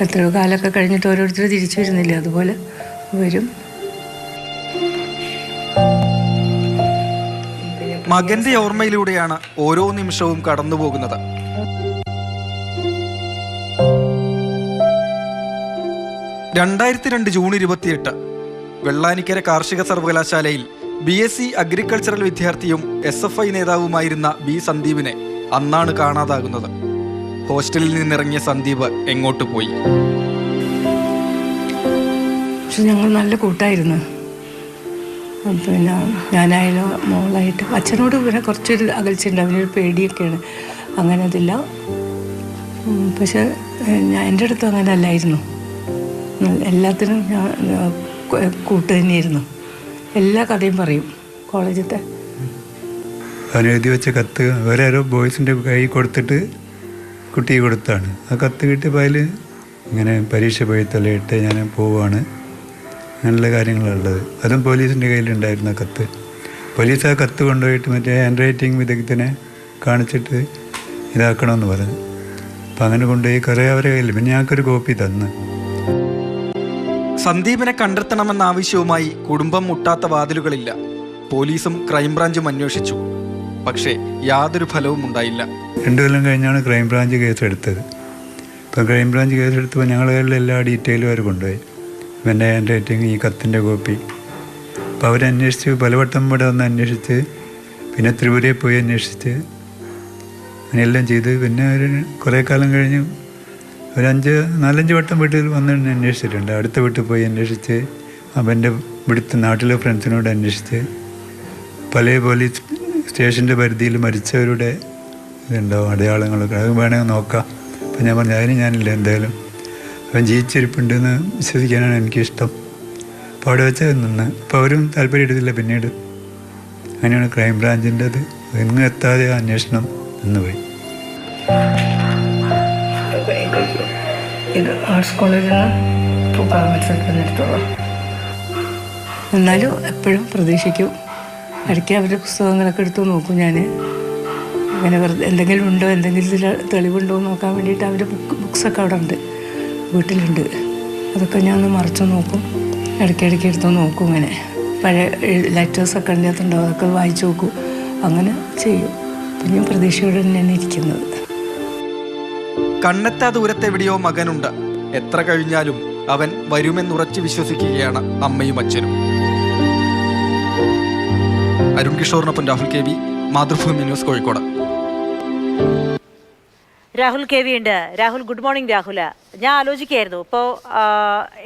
എത്രയോ കാലമൊക്കെ കഴിഞ്ഞിട്ട് ഓരോരുത്തർ തിരിച്ചു വരുന്നില്ല? അതുപോലെ വരും. മകന്റെ ഓർമ്മയിലൂടെയാണ് ഓരോ നിമിഷവും കടന്നുപോകുന്നത് രണ്ടായിരത്തി രണ്ട് ജൂൺ ഇരുപത്തിയെട്ട് വെള്ളാനിക്കര കാർഷിക സർവകലാശാലയിൽ ബി എസ് സി അഗ്രികൾച്ചറൽ വിദ്യാർത്ഥിയും എസ് എഫ് ഐ നേതാവുമായിരുന്ന ബി സന്ദീപിനെ അന്നാണ് കാണാതാകുന്നത്. ഹോസ്റ്റലിൽ നിന്നിറങ്ങിയ സന്ദീപ് എങ്ങോട്ട് പോയി? പക്ഷെ ഞങ്ങൾ നല്ല കൂട്ടായിരുന്നു. പിന്നെ ഞാനായാലും മോളായിട്ട് അച്ഛനോട് പിന്നെ കുറച്ചൊരു അകൽച്ചയുണ്ട്. അവനൊരു പേടിയൊക്കെയാണ്. അങ്ങനെ അതില്ല. പക്ഷെ ഞാൻ എന്റെ അടുത്ത് അങ്ങനെ അല്ലായിരുന്നു. എല്ലാത്തിനും ഞാൻ കൂട്ട് തന്നെയായിരുന്നു. എല്ലാ കഥയും പറയും കോളേജത്തെ അവൻ എഴുതി വെച്ച കത്ത് വേറെ ബോയ്സിന്റെ കൈ കൊടുത്തിട്ട് കുട്ടിക്ക് കൊടുത്താണ്. ആ കത്ത് കിട്ടി അതിൽ ഇങ്ങനെ പരീക്ഷ പോയി തലയിട്ട് ഞാൻ പോവുകയാണ് അങ്ങനെയുള്ള കാര്യങ്ങളുള്ളത് അതും പോലീസിന്റെ കയ്യിലുണ്ടായിരുന്ന കത്ത്. പോലീസ് ആ കത്ത് കൊണ്ടുപോയിട്ട് മറ്റേ ഹാൻഡ് റൈറ്റിംഗ് വിദഗ്ധനെ കാണിച്ചിട്ട് ഇതാക്കണമെന്ന് പറഞ്ഞു. അപ്പം അങ്ങനെ കൊണ്ടുപോയി കുറേ അവരെ കയ്യിൽ പിന്നെ ഞങ്ങൾക്കൊരു കോപ്പി തന്നു. സന്ദീപിനെ കണ്ടെത്തണമെന്ന ആവശ്യവുമായി കുടുംബം മുട്ടാത്ത വാതിലുകളില്ല. പോലീസും ക്രൈംബ്രാഞ്ചും അന്വേഷിച്ചു. പക്ഷേ യാതൊരു ഫലവും ഉണ്ടായില്ല രണ്ട് കൊല്ലം കഴിഞ്ഞാണ് ക്രൈംബ്രാഞ്ച് കേസ് എടുത്തത്. ഇപ്പം ക്രൈംബ്രാഞ്ച് കേസ് എടുത്തപ്പോൾ ഞങ്ങളുടെ എല്ലാ ഡീറ്റെയിലും അവർ കൊണ്ടുപോയി. ഇവന്റെ ഹാൻഡ് റൈറ്റിംഗ് ഈ കത്തിന്റെ കോപ്പി അപ്പോൾ അവരന്വേഷിച്ച് പലവട്ടം ഇവിടെ വന്ന് അന്വേഷിച്ച് പിന്നെ ത്രിപുരയിൽ പോയി അന്വേഷിച്ച് അങ്ങനെയെല്ലാം ചെയ്ത്. പിന്നെ ഒരു കുറേ കാലം കഴിഞ്ഞ് ഒരു അഞ്ച് നാലഞ്ച് വട്ടം വീട്ടിൽ വന്ന് അന്വേഷിച്ചിട്ടുണ്ട്. അടുത്ത വീട്ടിൽ പോയി അന്വേഷിച്ച് അവന്റെ ഇവിടുത്തെ നാട്ടിലെ ഫ്രണ്ട്സിനോട് അന്വേഷിച്ച് പല പോലീസ് സ്റ്റേഷന്റെ പരിധിയിൽ മരിച്ചവരുടെ ഇതുണ്ടാവും അടയാളങ്ങളൊക്കെ. അത് വേണമെങ്കിൽ നോക്കാം. അപ്പം ഞാൻ പറഞ്ഞു അതിന് ഞാനില്ല എന്തായാലും. അവൻ ജീവിച്ചിരിപ്പുണ്ടെന്ന് വിശ്വസിക്കാനാണ് എനിക്കിഷ്ടം. അപ്പോൾ അവിടെ വെച്ച് നിന്ന്. അപ്പോൾ അവരും താല്പര്യം എടുത്തില്ല പിന്നീട്. അങ്ങനെയാണ് ക്രൈംബ്രാഞ്ചിന്റെ അത് എങ്ങും എത്താതെ അന്വേഷണം നിന്ന് പോയി. എന്നാലും എപ്പോഴും പ്രതീക്ഷിക്കും. ഇടയ്ക്ക് അവരുടെ പുസ്തകങ്ങളൊക്കെ എടുത്തു നോക്കും ഞാൻ അങ്ങനെ വെറുതെ എന്തെങ്കിലും ഉണ്ടോ? എന്തെങ്കിലും തെളിവുണ്ടോ എന്ന് നോക്കാൻ വേണ്ടിയിട്ട് അവന്റെ ബുക്ക് ബുക്സൊക്കെ അവിടെ ഉണ്ട്. വീട്ടിലുണ്ട്. അതൊക്കെ ഞാൻ ഒന്ന് മറച്ചു നോക്കും. ഇടയ്ക്കിടയ്ക്ക് എടുത്ത് നോക്കും ഇങ്ങനെ. പഴയ ലെറ്റേഴ്സൊക്കെ അതിനകത്തുണ്ടാവും അതൊക്കെ വായിച്ചു നോക്കും. അങ്ങനെ ചെയ്യും. അപ്പം ഞാൻ പ്രതീക്ഷയോടെ തന്നെയാണ് ഇരിക്കുന്നത്. കണ്ണെത്താ ദൂരത്തെവിടെയോ മകനുണ്ട്. എത്ര കഴിഞ്ഞാലും അവൻ വരുമെന്നുറച്ച് വിശ്വസിക്കുകയാണ് അമ്മയും അച്ഛനും. Arun കിഷോറിനൊപ്പം Rahul K V Mathrubhumi news Kozhikode. Rahul K V ഉണ്ട്. രാഹുൽ ഗുഡ് മോർണിംഗ് രാഹുൽ ഞാൻ ആലോചിക്കായിരുന്നു ഇപ്പോൾ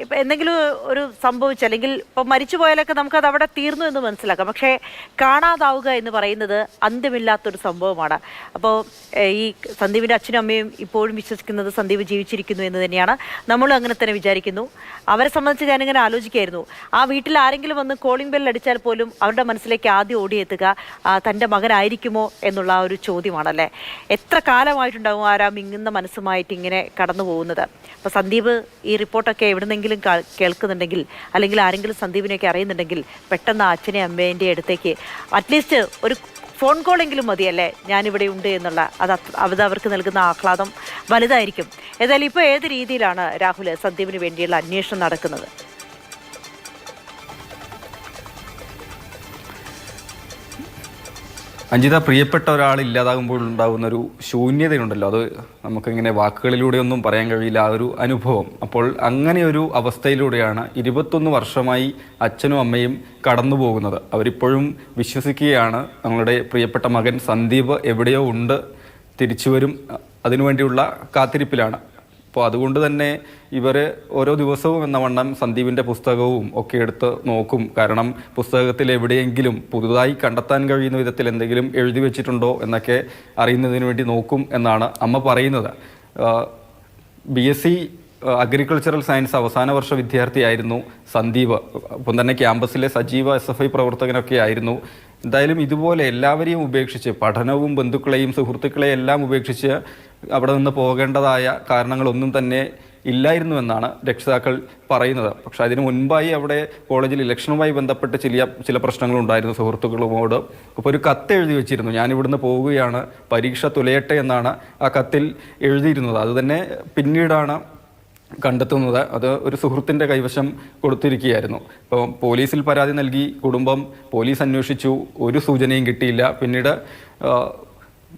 ഇപ്പം എന്തെങ്കിലും ഒരു സംഭവിച്ചു അല്ലെങ്കിൽ ഇപ്പോൾ മരിച്ചു പോയാലൊക്കെ നമുക്കത് അവിടെ തീർന്നു എന്ന് മനസ്സിലാക്കാം. പക്ഷേ കാണാതാവുക എന്ന് പറയുന്നത് അന്ത്യമില്ലാത്തൊരു സംഭവമാണ്. അപ്പോൾ ഈ സന്ദീപിന്റെ അച്ഛനും അമ്മയും ഇപ്പോഴും വിശ്വസിക്കുന്നത് സന്ദീപ് ജീവിച്ചിരിക്കുന്നു എന്ന് തന്നെയാണ്. നമ്മളും അങ്ങനെ തന്നെ വിചാരിക്കുന്നു. അവരെ സംബന്ധിച്ച് ഞാനിങ്ങനെ ആലോചിക്കായിരുന്നു ആ വീട്ടിൽ ആരെങ്കിലും വന്ന് കോളിംഗ് ബെൽ അടിച്ചാൽ പോലും അവരുടെ മനസ്സിലേക്ക് ആദ്യം ഓടിയെത്തുക തന്റെ മകനായിരിക്കുമോ എന്നുള്ള ആ ഒരു ചോദ്യമാണല്ലേ? എത്ര കാലമായിട്ടുണ്ടാവും ആരാ മിങ്ങുന്ന മനസ്സുമായിട്ട് ഇങ്ങനെ കടന്നു പോകുന്നത് അപ്പോൾ സന്ദീപ് ഈ റിപ്പോർട്ടൊക്കെ എവിടുന്നെങ്കിലും കേൾക്കുന്നുണ്ടെങ്കിൽ അല്ലെങ്കിൽ ആരെങ്കിലും സന്ദീപിനെയൊക്കെ അറിയുന്നുണ്ടെങ്കിൽ പെട്ടെന്ന് അച്ഛനെ അമ്മേന്റെ അടുത്തേക്ക് അറ്റ്ലീസ്റ്റ് ഒരു ഫോൺ കോളെങ്കിലും മതിയല്ലേ? ഞാനിവിടെ ഉണ്ട് എന്നുള്ള അത് അത് അവർക്ക് നൽകുന്ന ആഹ്ലാദം വലുതായിരിക്കും. ഏതായാലും ഇപ്പോൾ ഏത് രീതിയിലാണ് രാഹുൽ സന്ദീപിന് വേണ്ടിയുള്ള അന്വേഷണം നടക്കുന്നത്? അഞ്ജിത പ്രിയപ്പെട്ട ഒരാൾ ഇല്ലാതാകുമ്പോൾ ഉണ്ടാകുന്ന ഒരു ശൂന്യതയുണ്ടല്ലോ. അത് നമുക്കിങ്ങനെ വാക്കുകളിലൂടെ ഒന്നും പറയാൻ കഴിയില്ല. ആ ഒരു അനുഭവം. അപ്പോൾ അങ്ങനെ ഒരു അവസ്ഥയിലൂടെയാണ് ഇരുപത്തൊന്ന് വർഷമായി അച്ഛനും അമ്മയും കടന്നു പോകുന്നത്. അവരിപ്പോഴും വിശ്വസിക്കുകയാണ് നമ്മളുടെ പ്രിയപ്പെട്ട മകൻ സന്ദീപ് എവിടെയോ ഉണ്ട് തിരിച്ചു വരും അതിനുവേണ്ടിയുള്ള കാത്തിരിപ്പിലാണ്. അപ്പോൾ അതുകൊണ്ട് തന്നെ ഇവർ ഓരോ ദിവസവും എന്ന വണ്ണം സന്ദീപിന്റെ പുസ്തകവും ഒക്കെ എടുത്ത് നോക്കും. കാരണം പുസ്തകത്തിൽ എവിടെയെങ്കിലും പുതുതായി കണ്ടെത്താൻ കഴിയുന്ന വിധത്തിൽ എന്തെങ്കിലും എഴുതി വെച്ചിട്ടുണ്ടോ എന്നൊക്കെ അറിയുന്നതിന് വേണ്ടി നോക്കും എന്നാണ് അമ്മ പറയുന്നത്. B S C agricultural science അവസാന വർഷ വിദ്യാർത്ഥിയായിരുന്നു സന്ദീപ്. ഒപ്പം തന്നെ ക്യാമ്പസിലെ സജീവ എസ് എഫ് ഐ പ്രവർത്തകനൊക്കെ ആയിരുന്നു. എന്തായാലും ഇതുപോലെ എല്ലാവരെയും ഉപേക്ഷിച്ച് പഠനവും ബന്ധുക്കളെയും സുഹൃത്തുക്കളെയും എല്ലാം ഉപേക്ഷിച്ച് അവിടെ നിന്ന് പോകേണ്ടതായ കാരണങ്ങളൊന്നും തന്നെ ഇല്ലായിരുന്നുവെന്നാണ് രക്ഷിതാക്കൾ പറയുന്നത്. പക്ഷേ അതിന് മുൻപായി അവിടെ കോളേജിൽ ഇലക്ഷനുമായി ബന്ധപ്പെട്ട് ചില ചില പ്രശ്നങ്ങളുണ്ടായിരുന്നു സുഹൃത്തുക്കളുമോട്. അപ്പോൾ ഒരു കത്ത് എഴുതി വെച്ചിരുന്നു. ഞാൻ ഇവിടുന്ന് പോവുകയാണ് പരീക്ഷ തുലയട്ടെ എന്നാണ് ആ കത്തിൽ എഴുതിയിരുന്നത്. അതുതന്നെ പിന്നീടാണ് കണ്ടെത്തുന്നത്. അത് ഒരു സുഹൃത്തിന്റെ കൈവശം കൊടുത്തിരിക്കുകയായിരുന്നു. അപ്പോൾ പോലീസിൽ പരാതി നൽകി കുടുംബം പോലീസ് അന്വേഷിച്ചു ഒരു സൂചനയും കിട്ടിയില്ല. പിന്നീട്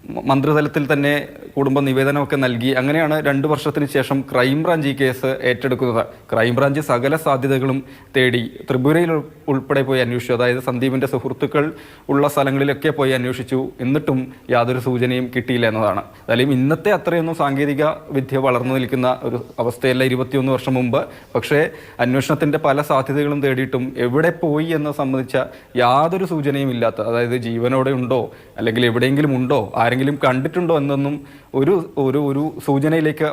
മന്ത്രിതലത്തിൽ തന്നെ കുടുംബ നിവേദനമൊക്കെ നൽകി. അങ്ങനെയാണ് രണ്ട് വർഷത്തിന് ശേഷം ക്രൈംബ്രാഞ്ച് ഈ കേസ് ഏറ്റെടുക്കുന്നത്. ക്രൈംബ്രാഞ്ച് സകല സാധ്യതകളും തേടി ത്രിപുരയിൽ ഉൾപ്പെടെ പോയി അന്വേഷിച്ചു. അതായത് സന്ദീപിന്റെ സുഹൃത്തുക്കൾ ഉള്ള സ്ഥലങ്ങളിലൊക്കെ പോയി അന്വേഷിച്ചു. എന്നിട്ടും യാതൊരു സൂചനയും കിട്ടിയില്ല എന്നതാണ്. അതായത് ഇന്നത്തെ അത്രയൊന്നും സാങ്കേതിക വിദ്യ വളർന്നു നിൽക്കുന്ന ഒരു അവസ്ഥയല്ല ഇരുപത്തിയൊന്ന് വർഷം മുമ്പ്. പക്ഷേ അന്വേഷണത്തിന്റെ പല സാധ്യതകളും തേടിയിട്ടും എവിടെ പോയി എന്ന് സംബന്ധിച്ച യാതൊരു സൂചനയും ഇല്ലാത്ത അതായത് ജീവനോടെ ഉണ്ടോ അല്ലെങ്കിൽ എവിടെയെങ്കിലും ഉണ്ടോ ആരെങ്കിലും കണ്ടിട്ടുണ്ടോ എന്നൊന്നും ഒരു ഒരു ഒരു സൂചനയിലേക്ക്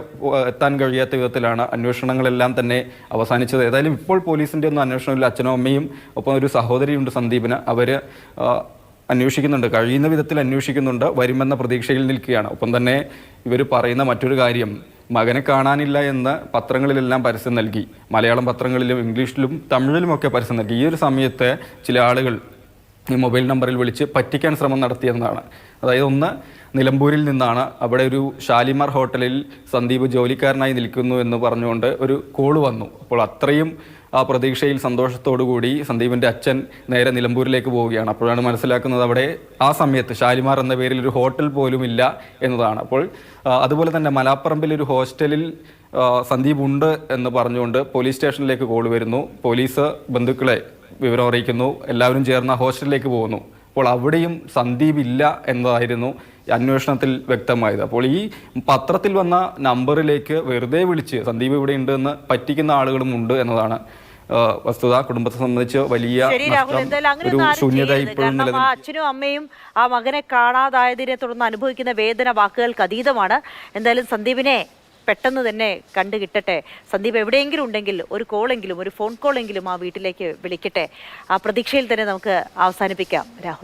എത്താൻ കഴിയാത്ത വിധത്തിലാണ് അന്വേഷണങ്ങളെല്ലാം തന്നെ അവസാനിച്ചത്. ഏതായാലും ഇപ്പോൾ പോലീസിന്റെ ഒന്നും അന്വേഷണമില്ല. അച്ഛനും അമ്മയും ഒപ്പം ഒരു സഹോദരിയുണ്ട് സന്ദീപിന്. അവർ അന്വേഷിക്കുന്നുണ്ട്. കഴിയുന്ന വിധത്തിൽ അന്വേഷിക്കുന്നുണ്ട്. വരുമെന്ന പ്രതീക്ഷയിൽ നിൽക്കുകയാണ്. ഒപ്പം തന്നെ ഇവർ പറയുന്ന മറ്റൊരു കാര്യം. മകനെ കാണാനില്ല എന്ന് പത്രങ്ങളിലെല്ലാം പരസ്യം നൽകി. മലയാളം പത്രങ്ങളിലും ഇംഗ്ലീഷിലും തമിഴിലുമൊക്കെ പരസ്യം നൽകി. ഈ ഒരു സമയത്ത് ചില ആളുകൾ ഈ മൊബൈൽ നമ്പറിൽ വിളിച്ച് പറ്റിക്കാൻ ശ്രമം നടത്തിയെന്നാണ് അതായത് ഒന്ന് നിലമ്പൂരിൽ നിന്നാണ് അവിടെ ഒരു ഷാലിമാർ ഹോട്ടലിൽ സന്ദീപ് ജോലിക്കാരനായി നിൽക്കുന്നു എന്ന് പറഞ്ഞുകൊണ്ട് ഒരു കോൾ വന്നു. അപ്പോൾ അത്രയും ആ പ്രതീക്ഷയിൽ കൂടി സന്ദീപിന്റെ അച്ഛൻ നേരെ നിലമ്പൂരിലേക്ക് പോവുകയാണ്. അപ്പോഴാണ് മനസ്സിലാക്കുന്നത് അവിടെ ആ സമയത്ത് ഷാലിമാർ എന്ന പേരിൽ ഒരു ഹോട്ടൽ പോലും ഇല്ല എന്നതാണ്. അപ്പോൾ അതുപോലെ തന്നെ മലാപ്പറമ്പിൽ ഒരു ഹോസ്റ്റലിൽ സന്ദീപ് ഉണ്ട് എന്ന് പറഞ്ഞുകൊണ്ട് പോലീസ് സ്റ്റേഷനിലേക്ക് കോൾ വരുന്നു. പോലീസ് ബന്ധുക്കളെ വിവരം അറിയിക്കുന്നു. എല്ലാവരും ചേർന്ന് ഹോസ്റ്റലിലേക്ക് പോകുന്നു. അപ്പോൾ അവിടെയും സന്ദീപ് ഇല്ല എന്നതായിരുന്നു അന്വേഷണത്തിൽ വ്യക്തമായത്. അപ്പോൾ ഈ പത്രത്തിൽ വന്ന നമ്പറിലേക്ക് വെറുതെ വിളിച്ച് സന്ദീപ് ഇവിടെ ഉണ്ട് എന്ന് പറ്റിക്കുന്ന ആളുകളും ഉണ്ട് എന്നതാണ് വസ്തുത. കുടുംബത്തെ സംബന്ധിച്ച് വലിയ ഒരു ശൂന്യത ഇപ്പോഴും അച്ഛനും അമ്മയും ആ മകനെ കാണാതായതിനെ തുടർന്ന് അനുഭവിക്കുന്ന വേദന വാക്കുകൾക്ക് അതീതമാണ്. എന്തായാലും സന്ദീപിനെ പെട്ടെന്ന് തന്നെ കണ്ടു കിട്ടട്ടെ സന്ദീപ് എവിടെയെങ്കിലും ഉണ്ടെങ്കിൽ ഒരു കോളെങ്കിലും ഒരു ഫോൺ കോളെങ്കിലും ആ വീട്ടിലേക്ക് വിളിക്കട്ടെ. ആ പ്രതീക്ഷയിൽ തന്നെ നമുക്ക് അവസാനിപ്പിക്കാം. രാഹുൽ.